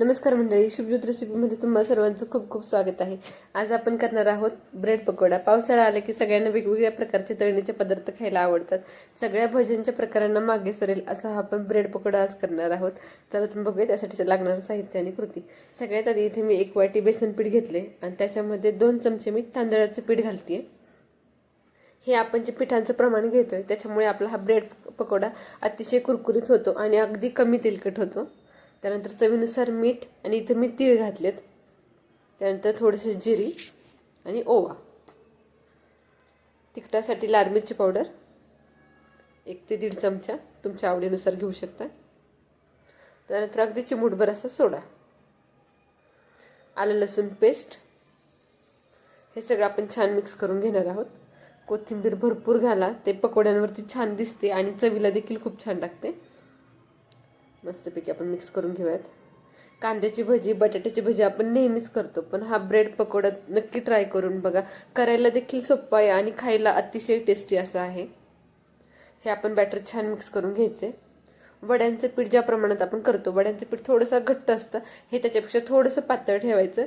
नमस्कार मंडळी शुभज्योत रेसिपीमध्ये तुम्हा सर्वांचं खूप खूप स्वागत आहे. आज आपण करणार आहोत ब्रेड पकोडा. पावसाळा आला की सगळ्यांना वेगवेगळ्या प्रकारचे तळणीचे पदार्थ खायला आवडतात. सगळ्या भजनच्या प्रकारांना मागे सरेल असा हा आपण ब्रेड पकोडा आज करणार आहोत. तर तुम्ही बघूया त्यासाठी लागणारं साहित्य आणि कृती. सगळ्यात आधी इथे मी एक वाटी बेसन पीठ घेतले आणि त्याच्यामध्ये दोन चमचे मी तांदळाचं पीठ घालते हे आपण जे पिठांचं प्रमाण घेतोय त्याच्यामुळे आपला हा ब्रेड पकोडा अतिशय कुरकुरीत होतो आणि अगदी कमी तेलकट होतो. त्यानंतर चवीनुसार मीठ आणि इथं मी तीळ घातलेत. त्यानंतर थोडेसे जिरी आणि ओवा. तिखटासाठी लाल मिरची पावडर. एक ते दीड चमचा तुमच्या आवडीनुसार घेऊ शकता. त्यानंतर अगदी चिमूटभर असा सोडा. आलं लसूण पेस्ट हे सगळं आपण छान मिक्स करून घेणार आहोत. कोथिंबीर भरपूर घाला. ते पकोड्यांवरती छान दिसते आणि चवीला देखील खूप छान लागते. मस्तपैकी आपण मिक्स करून घेऊयात. कांद्याची भजी बटाट्याची भजी आपण नेहमीच करतो पण हा ब्रेड पकोडा नक्की ट्राय करून बघा. करायला देखील सोपा आहे आणि खायला अतिशय टेस्टी असं आहे. हे आपण बॅटर छान मिक्स करून घ्यायचे. वड्यांचं पीठ ज्या प्रमाणात आपण करतो वड्यांचं पीठ थोडंसं घट्ट असतं हे त्याच्यापेक्षा थोडंसं पातळ ठेवायचं.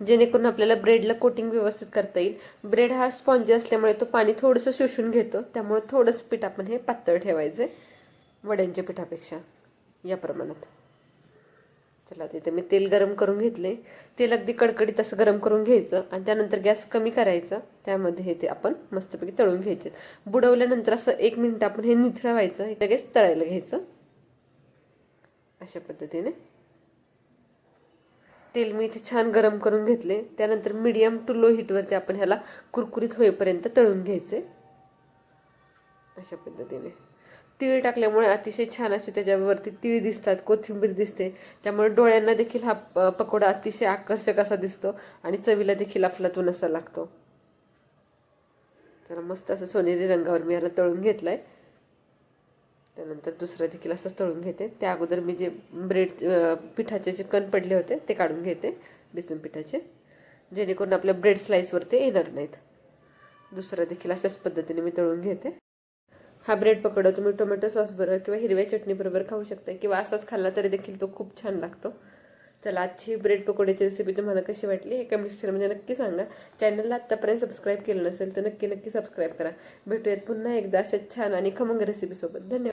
जेणेकरून आपल्याला ब्रेडला कोटिंग व्यवस्थित करता येईल. ब्रेड हा स्पॉन्जी असल्यामुळे तो पाणी थोडंसं शोषून घेतो त्यामुळे थोडंसं पीठ आपण हे पातळ ठेवायचं वड्यांच्या पिठापेक्षा. या प्रमाणात. चला तिथे मी तेल गरम करून घेतले तेल अगदी कडकडीत असं गरम करून घ्यायचं आणि त्यानंतर गॅस कमी करायचा. त्यामध्ये हे ते आपण मस्तपैकी तळून घ्यायचे बुडवल्यानंतर असं एक मिनिट आपण हे निथळवायचं हे लगेच तळायला घ्यायचं. अशा पद्धतीने. तेल मी इथे छान गरम करून घेतले त्यानंतर मीडियम टू लो हीटवरती आपण ह्याला कुरकुरीत होईपर्यंत तळून घ्यायचे अशा पद्धतीने. तीळ टाकल्यामुळे अतिशय छान असे त्याच्यावरती तीळ दिसतात कोथिंबीर दिसते. त्यामुळे डोळ्यांना देखील हा पकोडा अतिशय आकर्षक असा दिसतो आणि चवीला देखील अफलातून असा लागतो. तर मस्त असं सोनेरी रंगावर मी याला तळून घेतलाय. त्यानंतर दुसरं देखील असं तळून घेते. त्या अगोदर मी जे ब्रेड पिठाचे जे कण पडले होते ते काढून घेते बेसन पिठाचे. जेणेकरून आपल्या ब्रेड स्लाइसवरती येणार नाहीत. दुसरं देखील अशाच पद्धतीने मी तळून घेते. हा ब्रेड पकडो. तुम्ही टोमॅटो सॉस बरोबर किंवा हिरव्या चटणी बरोबर खाऊ शकता किंवा असाच खाल्ला तरी देखील तो खूप छान लागतो. चला आजची ब्रेड पकोड्याची रेसिपी तुम्हाला कशी वाटली हे कमेंट सेक्शनमध्ये नक्की सांगा. चॅनलला आत्तापर्यंत सबस्क्राईब केलं नसेल तर नक्की नक्की सबस्क्राईब करा. भेटूयात पुन्हा एकदा अशा छान आणि खमंग रेसिपीसोबत धन्यवाद.